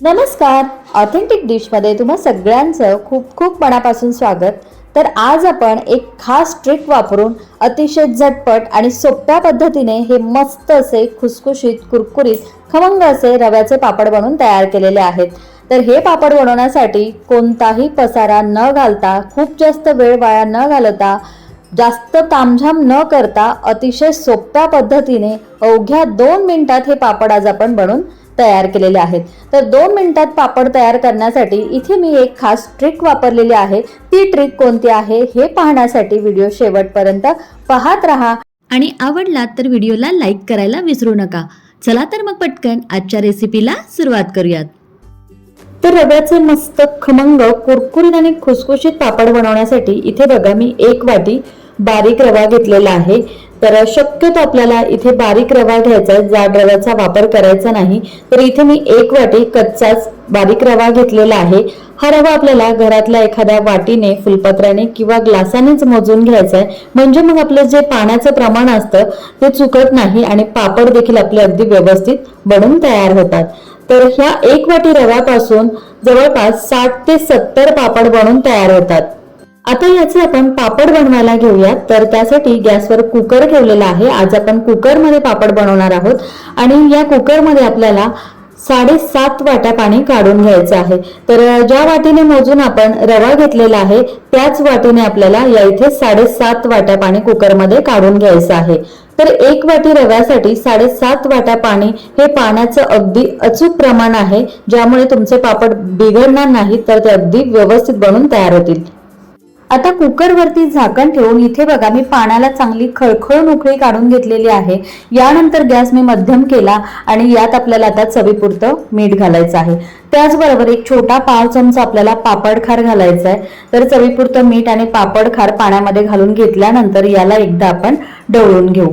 नमस्कार. ऑथेंटिक डिशमध्ये तुम्हा सगळ्यांचं खूप खूप मनापासून स्वागत. तर आज आपण एक खास ट्रिक वापरून अतिशय झटपट आणि सोप्या पद्धतीने हे मस्त असे खुसखुशीत कुरकुरीत खमंग असे रव्याचे पापड बनवून तयार केलेले आहेत. तर हे पापड बनवण्यासाठी कोणताही पसारा न घालता खूप जास्त वेळ वाया न घालवता जास्त तामझाम न करता अतिशय सोप्या पद्धतीने अवघ्या दोन मिनिटात हे पापड आज आपण बनवून तयार केलेले आहेत. तर दोन मिनिटात पापड तयार करण्यासाठी इथे मी एक खास ट्रिक वापरलेली आहे. ती ट्रिक कोणती आहे हे पाहण्यासाठी व्हिडिओ शेवटपर्यंत पाहत राहा. आणि आवडला तर व्हिडिओला लाईक करायला विसरू नका. चला तर मग पटकन आजच्या रेसिपीला सुरुवात करूयात. तर रव्याचे मस्त खमंग कुरकुरीत आणि खुसखुशीत पापड बनवण्यासाठी इथे बघा मी एक वाटी बारीक रवा घेतलेला आहे. तर शक्यतो आपल्याला इथे बारीक रवा घ्यायचा आहे. जाड रव्याचा वापर करायचा नाही. तर इथे मी एक वाटी कच्चाच बारीक रवा घेतलेला आहे. हा रवा आपल्याला घरातल्या एखाद्या वाटीने फुलपत्र्याने किंवा ग्लासानेच मोजून घ्यायचा आहे. म्हणजे मग आपलं जे पाण्याचं प्रमाण असतं ते चुकत नाही आणि पापड देखील आपले अगदी व्यवस्थित बनून तयार होतात. तर ह्या एक वाटी रव्यापासून जवळपास साठ ते सत्तर पापड बनून तयार होतात. आता याचे आपण पापड बनवायला घेऊयात. तर त्यासाठी गॅसवर कुकर ठेवलेला आहे. आज आपण कुकरमध्ये पापड बनवणार आहोत. आणि या कुकरमध्ये आपल्याला साडेसात वाट्या पाणी काढून घ्यायचं आहे. तर ज्या वाटीने मोजून आपण रवा घेतलेला आहे त्याच वाटीने आपल्याला या इथे साडेसात वाट्या पाणी कुकरमध्ये काढून घ्यायचं आहे. तर एक वाटी रव्यासाठी साडेसात वाट्या पाणी हे पाण्याचं अगदी अचूक प्रमाण आहे. ज्यामुळे तुमचे पापड बिघडणार नाही तर ते अगदी व्यवस्थित बनून तयार होतील. आता कुकरवरती झाकण ठेवून इथे बघा मी पाण्याला चांगली खळखळ नोकळी काढून घेतलेली आहे. यानंतर गॅस मी मध्यम केला आणि यात आपल्याला आता चवीपुरतं मीठ घालायचं आहे. त्याचबरोबर एक छोटा पाव चमचा आपल्याला पापड खार घालायचा आहे. तर चवीपुरतं मीठ आणि पापड खार पाण्यामध्ये घालून घेतल्यानंतर याला एकदा आपण डवळून घेऊ.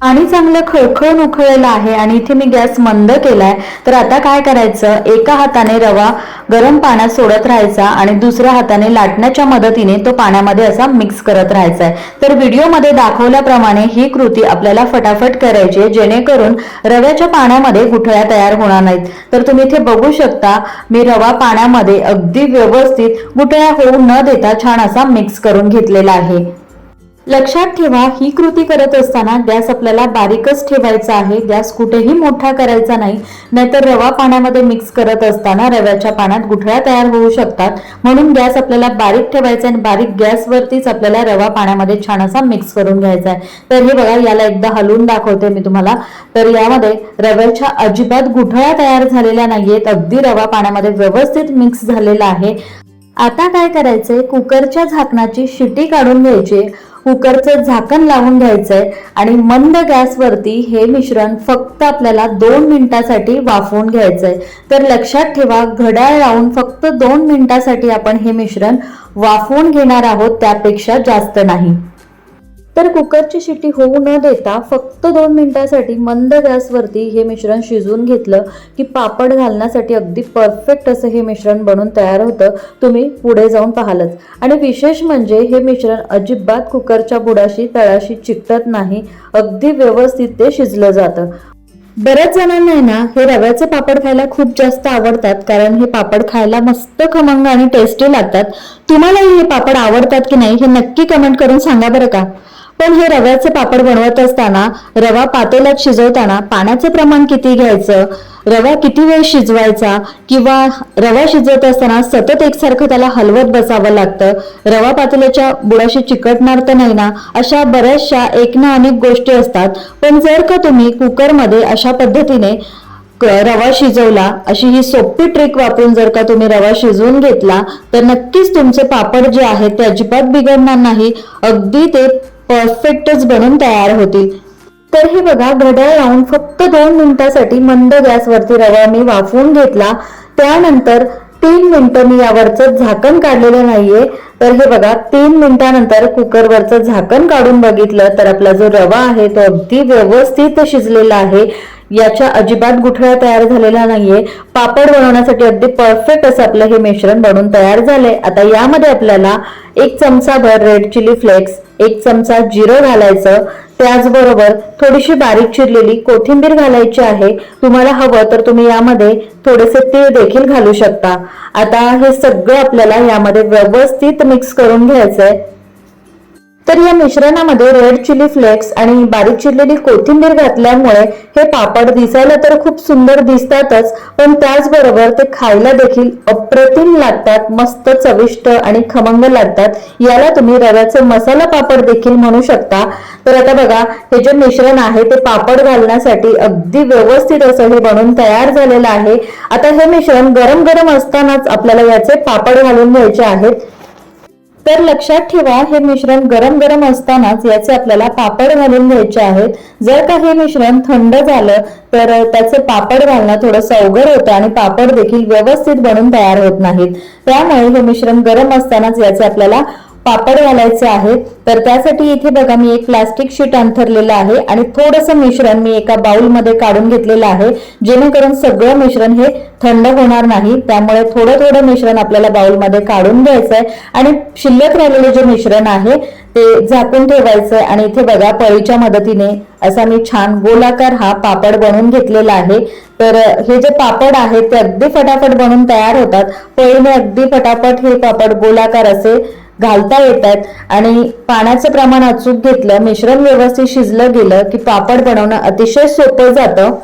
आणि चांगलं खळखळून उकळलेलं आहे आणि इथे मी गॅस मंद केलाय तर आता काय करायचं? एका हाताने रवा गरम पाण्यात सोडत राहायचा आणि दुसऱ्या हाताने लाटण्याच्या मदतीने तो पाण्यामध्ये असा मिक्स करत राहायचा आहे तर व्हिडिओमध्ये दाखवल्याप्रमाणे ही कृती आपल्याला फटाफट करायची आहे जेणेकरून रव्याच्या पाण्यामध्ये गुठळ्या तयार होणार नाहीत. तर तुम्ही इथे बघू शकता मी रवा पाण्यामध्ये अगदी व्यवस्थित गुठळ्या होऊ न देता छान असा मिक्स करून घेतलेला आहे. लक्षात ठेवा ही कृती करत असताना गॅस आपल्याला बारीकच ठेवायचा आहे. गॅस कुठेही मोठा करायचा नाही. नाहीतर रवा पाण्यामध्ये मिक्स करत असताना रव्याच्या पाण्यात गुठळ्या तयार होऊ शकतात. म्हणून गॅस आपल्याला बारीक ठेवायचा आणि बारीक गॅसवरतीच आपल्याला रवा पाण्यामध्ये छान असा मिक्स करून घ्यायचा आहे. तर हे बघा याला एकदा हलवून दाखवते मी तुम्हाला. तर यामध्ये रव्याच्या अजिबात गुठळ्या तयार झालेल्या नाहीयेत. अगदी रवा पाण्यामध्ये व्यवस्थित मिक्स झालेला आहे. आता काय करायचंय? कुकरच्या झाकणाची शिटी काढून घ्यायची कुकरचं झाकण लावून घ्यायचंय आणि मंद गॅसवरती हे मिश्रण फक्त आपल्याला दोन मिनिटासाठी वाफवून घ्यायचंय. तर लक्षात ठेवा घड्याळ लावून फक्त दोन मिनिटासाठी आपण हे मिश्रण वाफवून घेणार आहोत त्यापेक्षा जास्त नाही. तर कुकरची शिट्टी होऊ न देता फक्त दोन मिनिटासाठी मंद गॅसवरती हे मिश्रण शिजवून घेतलं की पापड घालण्यासाठी अगदी परफेक्ट असं हे मिश्रण बनून तयार होतं. तुम्ही पुढे जाऊन पाहालच. आणि विशेष म्हणजे हे मिश्रण अजिबात कुकरच्या बुडाशी तळाशी चिकटत नाही. अगदी व्यवस्थित ते शिजलं जातं. बऱ्याच जणांना आहे ना हे रव्याचे पापड खायला खूप जास्त आवडतात. कारण हे पापड खायला मस्त खमंग आणि टेस्टी लागतात. तुम्हालाही हे पापड आवडतात की नाही हे नक्की कमेंट करून सांगा बरं का? पण हे रव्याचे पापड बनवत असताना रवा पातेल्यात शिजवताना पाण्याचं प्रमाण किती घ्यायचं? रवा किती वेळ शिजवायचा? किंवा रवा शिजवत असताना सतत एकसारखं त्याला हलवत बसावं लागतं? रवा पातेल्याच्या बुडाशी चिकटणार तर नाही ना? अशा बऱ्याचशा एक ना अनेक गोष्टी असतात. पण जर का तुम्ही कुकरमध्ये अशा पद्धतीने रवा शिजवला अशी ही सोपी ट्रिक वापरून जर का तुम्ही रवा शिजवून घेतला तर नक्कीच तुमचे पापड जे आहेत ते अजिबात बिघडणार नाही. अगदी ते परफेक्टच बनून तयार होतील. तर हे बघा घड्याळ लावून फक्त दोन मिनिटासाठी मंद गॅसवरती रवा मी वाफवून घेतला. त्यानंतर तीन मिनिटं मी यावरचं झाकण काढलेलं नाहीये. तर हे बघा तीन मिनिटानंतर कुकरवरचं झाकण काढून बघितलं तर आपला जो रवा आहे तो अगदी व्यवस्थित शिजलेला आहे. याच्या अजिबात गुठळ्या तयार झालेल्या नाहीये. पापड बनवण्यासाठी अगदी परफेक्ट असं आपलं हे मिश्रण बनवून तयार झालंय. आता यामध्ये आपल्याला एक चमचाभर रेड चिली फ्लेक्स एक चमचा जिरं घालायचं. त्याचबरोबर थोडीशी बारीक चिरलेली कोथिंबीर घालायची आहे. तुम्हाला हवं तर तुम्ही यामध्ये थोडेसे तीळ देखील घालू शकता. आता हे सगळं आपल्याला यामध्ये व्यवस्थित मिक्स करून घ्यायचंय. तर या मिश्रणामध्ये रेड चिली फ्लेक्स आणि बारीक चिरलेली कोथिंबीर घातल्यामुळे हे पापड दिसायला तर खूप सुंदर दिसतातच पण त्याचबरोबर ते खायला देखील अप्रतिम लागतात मस्त चविष्ट आणि खमंग लागतात. याला तुम्ही रव्याचे मसाला पापड देखील म्हणू शकता. तर आता बघा हे जे मिश्रण आहे ते पापड घालण्यासाठी अगदी व्यवस्थित असं हे बनून तयार झालेलं आहे. आता हे मिश्रण गरम गरम असतानाच आपल्याला याचे पापड घालून घ्यायचे आहेत. तर लक्षात ठेवा हे मिश्रण गरम गरम असतानाच याचे आपल्याला पापड घालून घ्यायचे आहेत. जर का हे मिश्रण थंड झालं तर त्याचे पापड घालणं थोडंसं अवघड होतं आणि पापड देखील व्यवस्थित बनून तयार होत नाहीत. त्यामुळे हे मिश्रण गरम असतानाच याचे आपल्याला पापड घालायचे आहे तर त्यासाठी इथे बघा मी एक प्लास्टिक शीट अंथरलेलं आहे आणि थोडंसं मिश्रण मी एका बाउलमध्ये काढून घेतलेलं आहे. जेणेकरून सगळं मिश्रण हे थंड होणार नाही. त्यामुळे थोडं थोडं मिश्रण आपल्याला बाउलमध्ये काढून घ्यायचं आहे आणि शिल्लक राहिलेले जे मिश्रण आहे ते झाकून ठेवायचं आहे आणि इथे बघा पळीच्या मदतीने असा मी छान गोलाकार हा पापड बनवून घेतलेला आहे. तर हे जे पापड आहेत ते अगदी फटाफट बनून तयार होतात. पळीने अगदी फटाफट हे पापड गोलाकार असे घालता येतात आणि पाण्याचं प्रमाण अचूक घेतलं मिश्रण व्यवस्थित शिजलं गेलं की पापड बनवणं अतिशय सोपं जातं.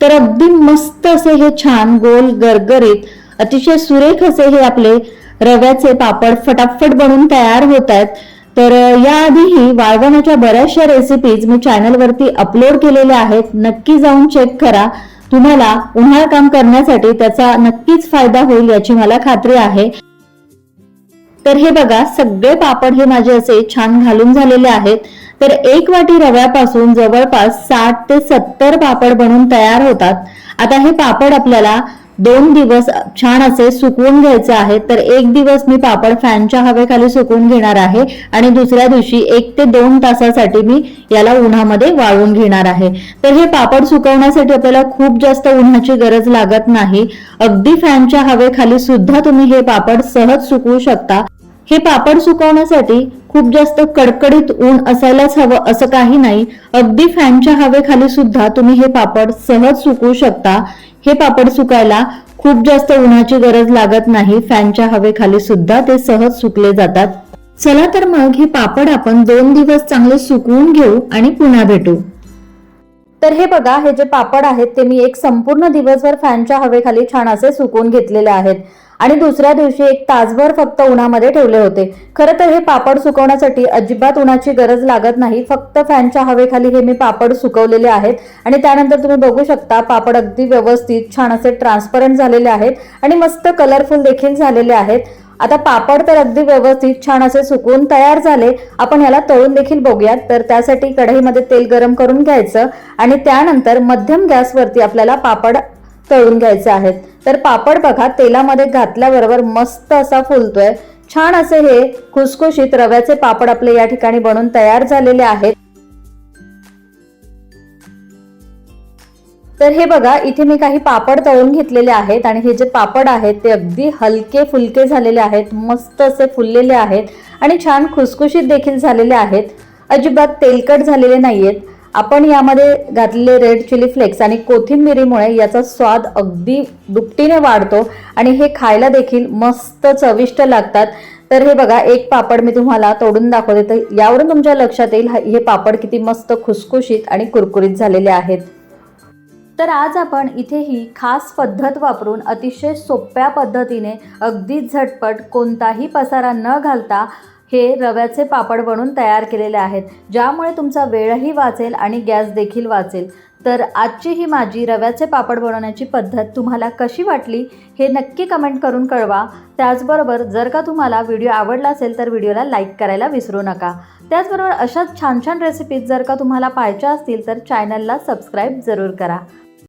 तर अगदी मस्त असे हे छान गोल गरगरीत अतिशय सुरेख असे हे आपले रव्याचे पापड फटाफट बनून तयार होत आहेत तर याआधीही वाळवणाच्या बऱ्याचशा रेसिपीज मी चॅनलवरती अपलोड केलेल्या आहेत. नक्की जाऊन चेक करा. तुम्हाला उन्हाळ काम करण्यासाठी त्याचा नक्कीच फायदा होईल याची मला खात्री आहे. तर हे बघा सगळे पापड हे माझे असे छान घालून झालेले आहेत. तर एक वाटी रव्यापासून जवळपास साठ ते सत्तर पापड बनून तयार होतात. आता हे पापड आपल्याला दोन दिवस छान असे सुकवून घ्यायचे आहेत. तर एक दिवस मी पापड फॅनच्या हवेखाली सुकवून घेणार आहे आणि दुसऱ्या दिवशी एक ते दोन तासासाठी मी याला उन्हामध्ये वाळवून घेणार आहे. तर हे पापड सुकवण्यासाठी आपल्याला खूप जास्त उन्हाची गरज लागत नाही. अगदी फॅनच्या हवेखाली सुद्धा तुम्ही हे पापड सहज सुकवू शकता. हे पापड सुकवण्यासाठी खूप जास्त कडकडीत ऊन असायलाच हवं असं काही नाही. अगदी फॅनच्या हवेखाली सुद्धा तुम्ही हे पापड सहज सुकवू शकता. हे पापड सुकायला खूप जास्त उन्हाची गरज लागत नाही. फॅनच्या हवेखाली सुद्धा ते सहज सुकले जातात. चला तर मग हे पापड आपण दोन दिवस चांगले सुकवून घेऊ आणि पुन्हा भेटू. तर हे बघा हे जे पापड आहेत ते मी एक संपूर्ण दिवसभर फॅनच्या हवेखाली छान असे सुकवून घेतलेले आहेत. आणि दुसऱ्या दिवशी एक तासभर फक्त उन्हामध्ये ठेवले होते. खरं तर हे पापड सुकवण्यासाठी अजिबात उन्हाची गरज लागत नाही. फक्त फॅनच्या हवेखाली हे मी पापड सुकवलेले आहेत. आणि त्यानंतर तुम्ही बघू शकता पापड अगदी व्यवस्थित छान असे ट्रान्सपरंट झालेले आहेत. आणि मस्त कलरफुल देखील झालेले आहेत. आता पापड तर अगदी व्यवस्थित छान असे सुकून तयार झाले. आपण याला तळून देखील बघूयात. तर त्यासाठी कढईमध्ये तेल गरम करून घ्यायचं आणि त्यानंतर मध्यम गॅसवरती आपल्याला पापड तळून घ्यायचे आहेत. तर पापड बघा तेलामध्ये घातल्याबरोबर मस्त असा फुलतोय. छान असे हे खुसखुशीत रव्याचे पापड आपले या ठिकाणी बनून तयार झालेले आहेत. तर हे बघा इथे मी काही पापड तळून घेतलेले आहेत आणि हे जे पापड आहेत ते अगदी हलके फुलके झालेले आहेत मस्त असे फुललेले आहेत आणि छान खुसखुशीत देखील झालेले आहेत. अजिबात तेलकट झालेले नाही आहेत आपण यामध्ये घातलेले रेड चिली फ्लेक्स आणि कोथिंबिरीमुळे याचा स्वाद अगदी दुपटीने वाढतो आणि हे खायला देखील मस्त चविष्ट लागतात. तर हे बघा एक पापड मी तुम्हाला तोडून दाखवते. तर यावरून तुमच्या लक्षात येईल हे पापड किती मस्त खुसखुशीत आणि कुरकुरीत झालेले आहेत. तर आज आपण इथे ही खास पद्धत वापरून अतिशय सोप्या पद्धतीने अगदी झटपट कोणताही पसारा न घालता हे रव्याचे पापड बनवून तयार केलेले आहेत. ज्यामुळे तुमचा वेळही वाचेल आणि गॅस देखील वाचेल. तर आजची ही माझी रव्याचे पापड बनवण्याची पद्धत तुम्हाला कशी वाटली हे नक्की कमेंट करून कळवा. त्याचबरोबर जर का तुम्हाला व्हिडिओ आवडला असेल तर व्हिडिओला लाईक करायला विसरू नका. त्याचबरोबर अशाच छान छान रेसिपीज जर का तुम्हाला पाहायच्या असतील तर चॅनलला सबस्क्राईब जरूर करा.